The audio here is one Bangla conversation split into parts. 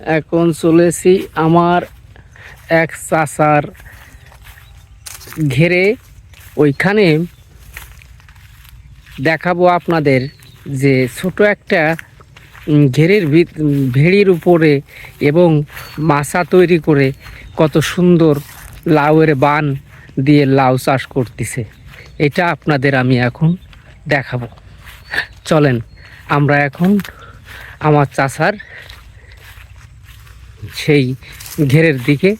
এখন চলেছি আমার এক চাচার ঘেরে। ওইখানে দেখাবো আপনাদের যে ছোট একটা ঘেরের ভেড়ির উপরে এবং মাছা তৈরি করে কত সুন্দর লাউয়ের বান দিয়ে লাউ চাষ করতেছে। এটা আপনাদের আমি এখন দেখাবো। চলেন, আমরা এখন আমার চাচার সেই ঘেরের দিকে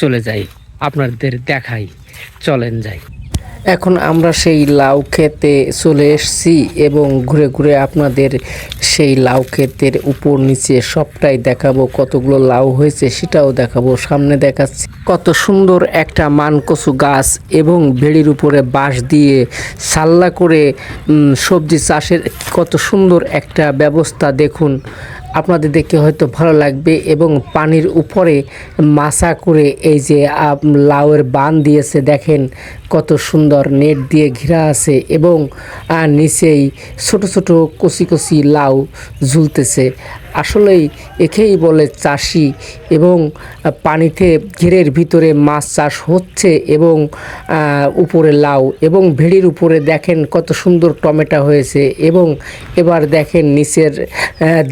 চলে যাই, আপনাদের দেখাই, চলেন যাই। এখন আমরা সেই লাউ ক্ষেতে চলে এসেছি এবং ঘুরে ঘুরে আপনাদের সেই লাউ ক্ষেতের উপর নিচে সবটাই দেখাবো, কতগুলো লাউ হয়েছে সেটাও দেখাবো, সামনে দেখাচ্ছি। কত সুন্দর একটা মানকচু গাছ এবং বেড়ির উপরে বাঁশ দিয়ে সাল্লা করে সবজি চাষের কত সুন্দর একটা ব্যবস্থা দেখুন। আপনাদের দেখে হয়তো ভালো লাগবে এবং পানির উপরে মাসা করে এই যে লাউয়ের বান দিয়েছে, দেখেন কত সুন্দর নেট দিয়ে ঘেরা আছে এবং আহ, নিচেই ছোট ছোট কচি কচি লাউ ঝুলতেছে। আসলেই একেই বলে চাষি এবং পানিতে ঘেরের ভিতরে মাছ চাষ হচ্ছে এবং উপরে লাউ এবং ভেড়ির উপরে দেখেন কত সুন্দর টমেটো হয়েছে এবং এবার দেখেন নিচের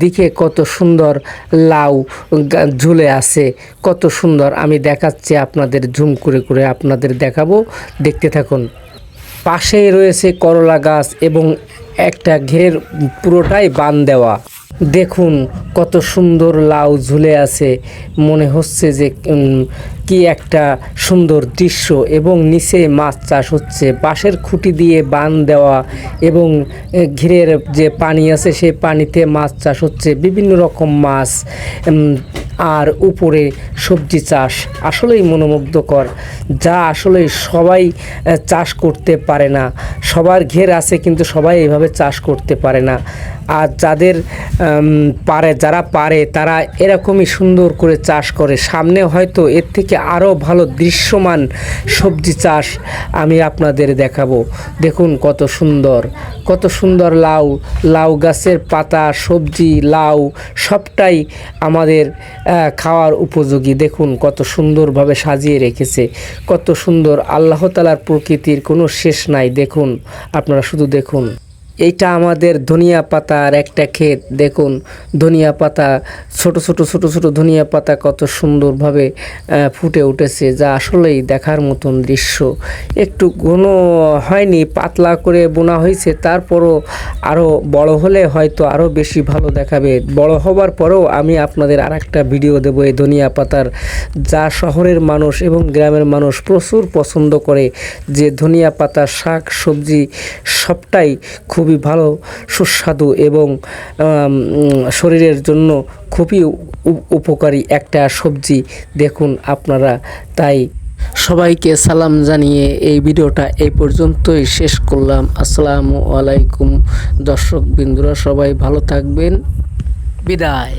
দিকে কত সুন্দর লাউ ঝুলে আছে। কত সুন্দর। আমি দেখাচ্ছি আপনাদের ঝুম করে করে আপনাদের দেখাবো। দেখতে থাকুন। পাশেই রয়েছে করলা গাছ এবং একটা ঘের পুরোটাই বান দেওয়া। দেখুন কত সুন্দর লাউ ঝুলে আছে। মনে হচ্ছে যে কি একটা সুন্দর দৃশ্য এবং নিচে মাছ চাষ হচ্ছে। বাঁশের খুঁটি দিয়ে বান দেওয়া এবং ঘিরের যে পানি আছে সেই পানিতে মাছ চাষ হচ্ছে। বিভিন্ন রকম মাছ আর উপরে সবজি চাষ আসলেই মনোমুগ্ধকর। যা আসলে সবাই চাষ করতে পারে না। সবার ঘের আছে কিন্তু সবাই এইভাবে চাষ করতে পারে না। আর যাদের পারে, যারা পারে, তারা এরকমই সুন্দর করে চাষ করে। সামনে হয়তো এর থেকে আরও ভালো দৃশ্যমান সবজি চাষ আমি আপনাদের দেখাবো। দেখুন কত সুন্দর কত সুন্দর লাউ লাউ গাছের পাতা, সবজি, লাউ, সবটাই আমাদের খাওয়ার উপযোগী। দেখুন, কত সুন্দরভাবে সাজিয়ে রেখেছে। কত সুন্দর আল্লাহ তালার প্রকৃতির কোনো শেষ নাই। দেখুন, আপনারা শুধু দেখুন। এইটা আমাদের ধনিয়া পাতার একটা ক্ষেত। দেখুন, ধনিয়া পাতা, ছোট ছোট ছোট ছোট ধনিয়া পাতা কত সুন্দরভাবে ফুটে উঠেছে, যা আসলেই দেখার মতন দৃশ্য। একটু ঘন হয়নি, পাতলা করে বোনা হয়েছে, তারপরও আরও বড় হলে হয়তো আরও বেশি ভালো দেখাবে। বড় হবার পরেও আমি আপনাদের আর একটা ভিডিও দেবো, এই ধনিয়া পাতার। যা শহরের মানুষ এবং গ্রামের মানুষ প্রচুর পছন্দ করে, যে ধনিয়া পাতা শাক, সবজি, সবটাই খুবই ভালো, সুস্বাদু এবং শরীরের জন্য খুবই উপকারী একটা সবজি। দেখুন আপনারা, তাই সবাইকে সালাম জানিয়ে এই ভিডিওটা এই পর্যন্তই শেষ করলাম। আসসালামু আলাইকুম দর্শক বিন্দুরা, সবাই ভালো থাকবেন। বিদায়।